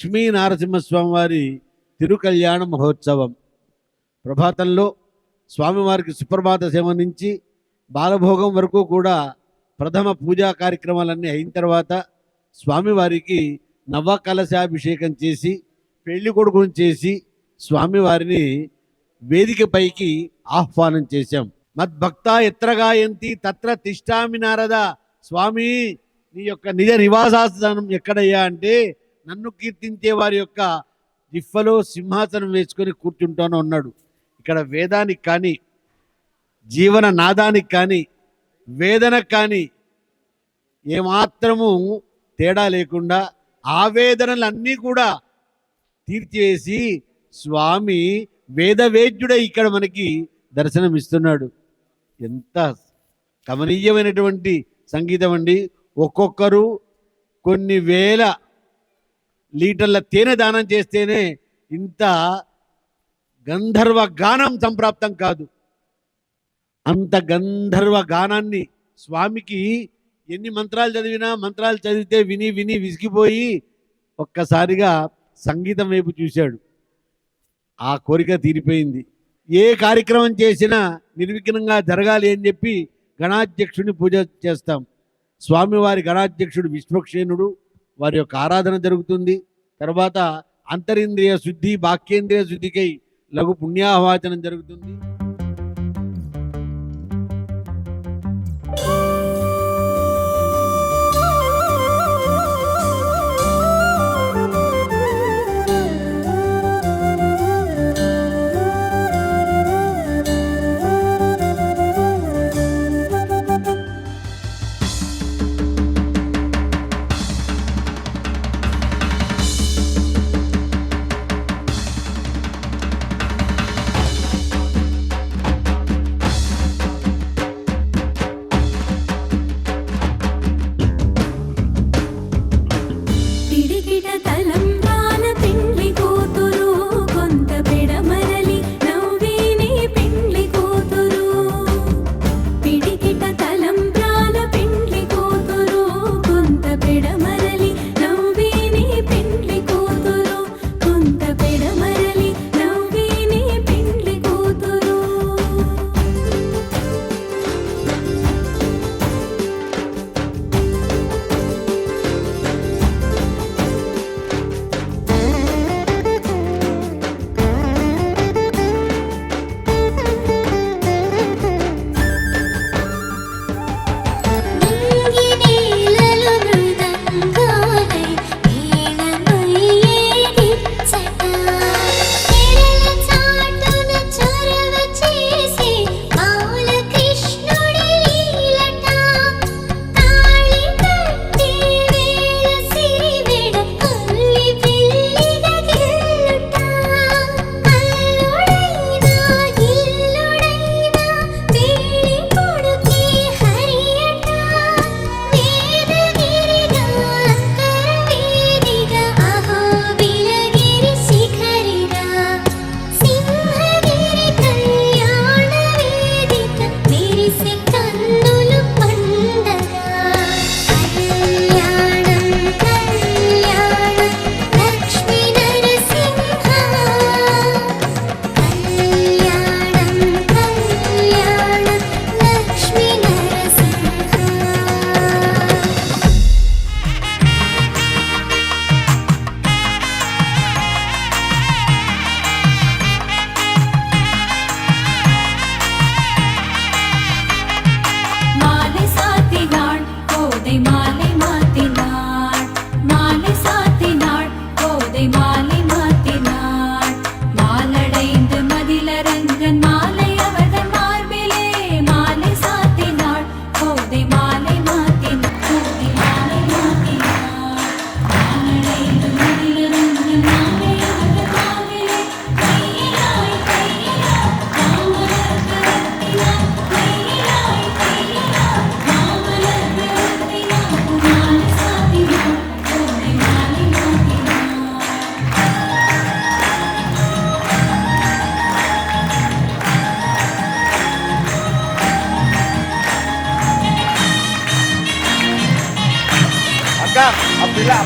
లక్ష్మీ నారసింహస్వామి వారి తిరుకల్యాణ మహోత్సవం. ప్రభాతంలో స్వామివారికి సుప్రభాత సేవ నుంచి బాలభోగం వరకు కూడా ప్రథమ పూజా కార్యక్రమాలన్నీ అయిన తర్వాత స్వామివారికి నవ కలశాభిషేకం చేసి పెళ్ళి కొడుకును చేసి స్వామివారిని వేదికపైకి ఆహ్వానం చేశాం. మద్భక్త ఎత్రగాయంతి తత్ర తిష్టామి నారద స్వామి నీ యొక్క నిజ నివాసాస్థానం ఎక్కడయ్యా అంటే నన్ను కీర్తించే వారి యొక్క దిఫ్ఫలో సింహాసనం వేసుకొని కూర్చుంటాను అన్నాడు. ఇక్కడ వేదానికి కానీ జీవన నాదానికి కానీ వేదనకు కానీ ఏమాత్రము తేడా లేకుండా ఆవేదనలన్నీ కూడా తీర్చేసి స్వామి వేదవేద్యుడై ఇక్కడ మనకి దర్శనమిస్తున్నాడు. ఎంత గమనీయమైనటువంటి సంగీతం అండి. ఒక్కొక్కరు కొన్ని వేల లీటర్ల తేనె దానం చేస్తేనే ఇంత గంధర్వ గానం సంప్రాప్తం కాదు. అంత గంధర్వ గానాన్ని స్వామికి ఎన్ని మంత్రాలు చదివినా మంత్రాలు చదివితే విని విని విసిగిపోయి ఒక్కసారిగా సంగీతం వైపు చూశాడు. ఆ కోరిక తీరిపోయింది. ఏ కార్యక్రమం చేసినా నిర్విఘ్నంగా జరగాలి అని చెప్పి గణాధ్యక్షుడిని పూజ చేస్తాం. స్వామివారి గణాధ్యక్షుడు విశ్వక్షేణుడు వారి యొక్క ఆరాధన జరుగుతుంది. తర్వాత అంతరింద్రియ శుద్ధి బాక్యేంద్రియ శుద్ధికై లఘు పుణ్యాహవాచనం జరుగుతుంది.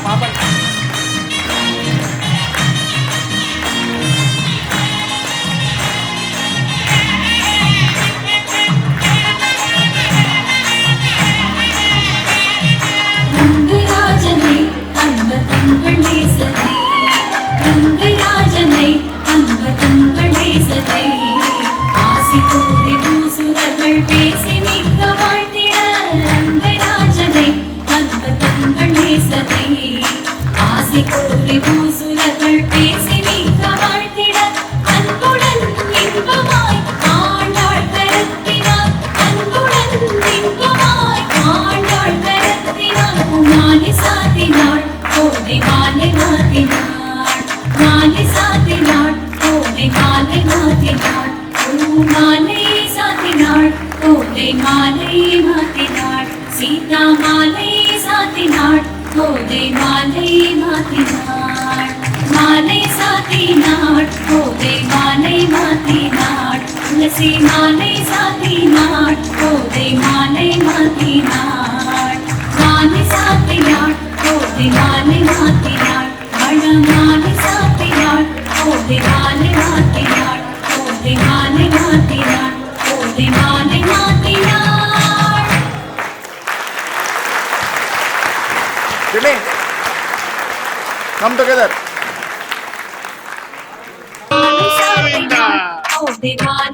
麻烦。கோதை மாலை மாற்றினாள் சீதா மாலை சாத்தினாள் கோதை மாலை மாற்றினாள் மாலை சாத்தினாள் கோதை மாலை மாற்றினாள் துளசி மாலை சாத்தினாள் கோதை மாலை மாற்றினாள் மாலை சாத்தினாள் கோதை மாலை மாற்றினாள் together. Govinda. Govinda.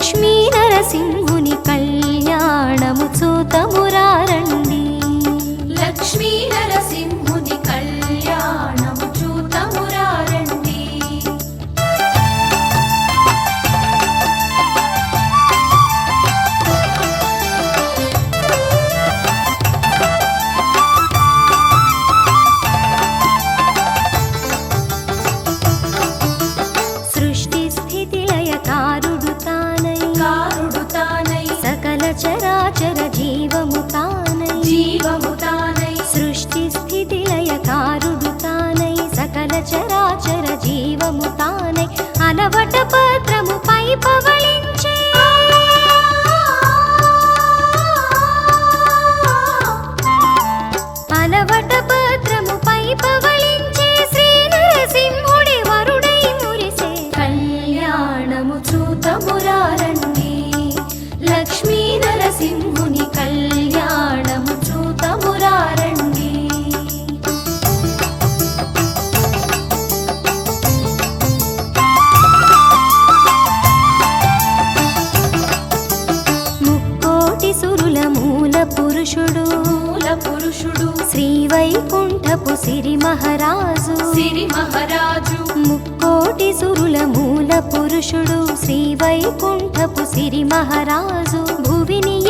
లక్ష్మీ నరసింహుని కళ్యాణము చూతము మానవట పత్రముపై పవ మహారాజు. సిరి మహారాజు. ముక్కోటి సురుల మూల పురుషుడు శ్రీ వైకుంఠపు సిరి మహారాజు. భువిని